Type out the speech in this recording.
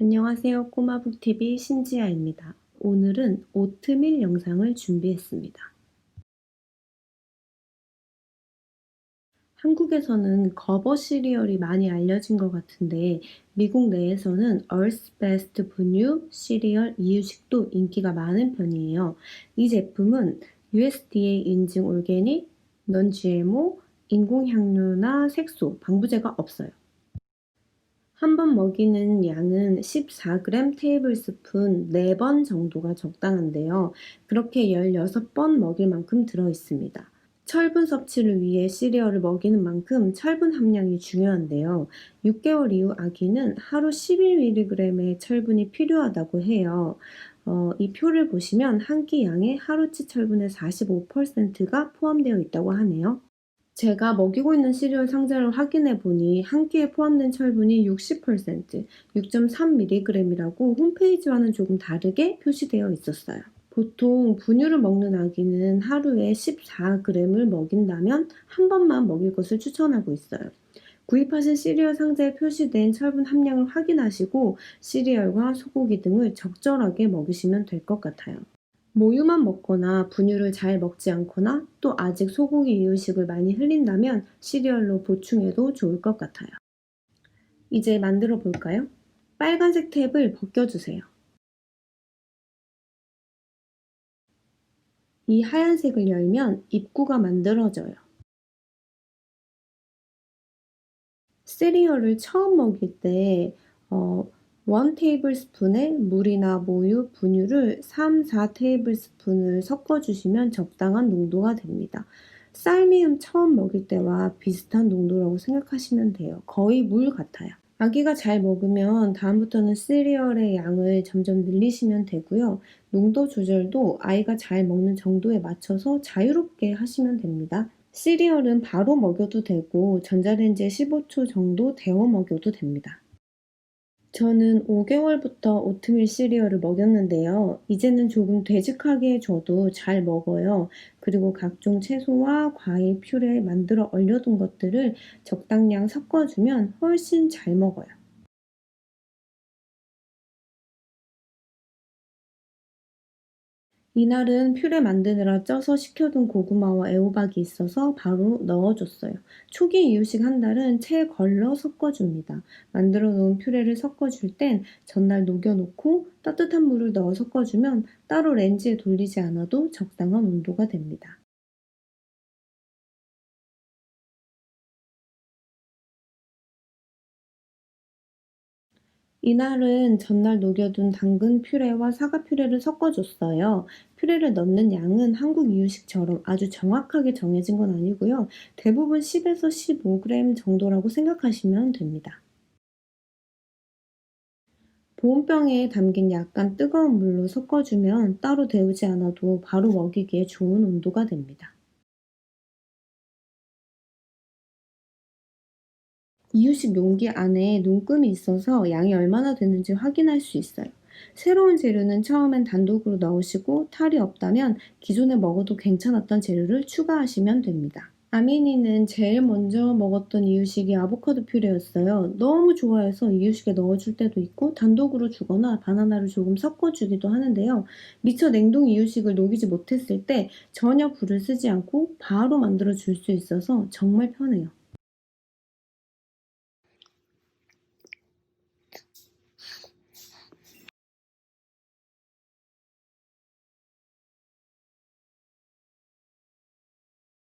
안녕하세요. 꼬마북TV 신지아입니다. 오늘은 오트밀 영상을 준비했습니다. 한국에서는 거버 시리얼이 많이 알려진 것 같은데 미국 내에서는 Best 분유 시리얼 이유식도 인기가 많은 편이에요. 이 제품은 USDA 인증 올게닉, 넌 GMO, 인공향료나 색소, 방부제가 없어요. 한 번 먹이는 양은 14g 테이블 스푼 4번 정도가 적당한데요. 그렇게 16번 먹일 만큼 들어 있습니다. 철분 섭취를 위해 시리얼을 먹이는 만큼 철분 함량이 중요한데요. 6개월 이후 아기는 하루 11mg의 철분이 필요하다고 해요. 어, 이 표를 보시면 한 끼 양의 하루치 철분의 45%가 포함되어 있다고 하네요. 제가 먹이고 있는 시리얼 상자를 확인해 보니 한 끼에 포함된 철분이 60%, 6.3mg이라고 홈페이지와는 조금 다르게 표시되어 있었어요. 보통 분유를 먹는 아기는 하루에 14g을 먹인다면 한 번만 먹일 것을 추천하고 있어요. 구입하신 시리얼 상자에 표시된 철분 함량을 확인하시고 시리얼과 소고기 등을 적절하게 먹이시면 될 것 같아요. 모유만 먹거나 분유를 잘 먹지 않거나 또 아직 소고기 이유식을 많이 흘린다면 시리얼로 보충해도 좋을 것 같아요. 이제 만들어 볼까요? 빨간색 탭을 벗겨주세요. 이 하얀색을 열면 입구가 만들어져요. 시리얼을 처음 먹일 때 어, 1 테이블스푼에 물이나 모유, 분유를 3, 4 테이블스푼을 섞어주시면 적당한 농도가 됩니다. 쌀미음 처음 먹일 때와 비슷한 농도라고 생각하시면 돼요. 거의 물 같아요. 아기가 잘 먹으면 다음부터는 시리얼의 양을 점점 늘리시면 되고요. 농도 조절도 아이가 잘 먹는 정도에 맞춰서 자유롭게 하시면 됩니다. 시리얼은 바로 먹여도 되고 전자레인지에 15초 정도 데워 먹여도 됩니다. 저는 5개월부터 오트밀 시리얼을 먹였는데요. 이제는 조금 되직하게 줘도 잘 먹어요. 그리고 각종 채소와 과일 퓨레 만들어 얼려둔 것들을 적당량 섞어주면 훨씬 잘 먹어요. 이날은 퓨레 만드느라 쪄서 식혀둔 고구마와 애호박이 있어서 바로 넣어줬어요. 초기 이유식 한 달은 채 걸러 섞어줍니다. 만들어 놓은 퓨레를 섞어줄 땐 전날 녹여놓고 따뜻한 물을 넣어 섞어주면 따로 렌즈에 돌리지 않아도 적당한 온도가 됩니다. 이날은 전날 녹여둔 당근 퓨레와 사과 퓨레를 섞어줬어요. 퓨레를 넣는 양은 한국 이유식처럼 아주 정확하게 정해진 건 아니고요. 대부분 10에서 15g 정도라고 생각하시면 됩니다. 보온병에 담긴 약간 뜨거운 물로 섞어주면 따로 데우지 않아도 바로 먹이기에 좋은 온도가 됩니다. 이유식 용기 안에 눈금이 있어서 양이 얼마나 되는지 확인할 수 있어요. 새로운 재료는 처음엔 단독으로 넣으시고 탈이 없다면 기존에 먹어도 괜찮았던 재료를 추가하시면 됩니다. 아민이는 제일 먼저 먹었던 이유식이 아보카도 퓨레였어요. 너무 좋아해서 이유식에 넣어줄 때도 있고 단독으로 주거나 바나나를 조금 섞어주기도 하는데요. 미처 냉동 이유식을 녹이지 못했을 때 전혀 불을 쓰지 않고 바로 만들어 줄 수 있어서 정말 편해요.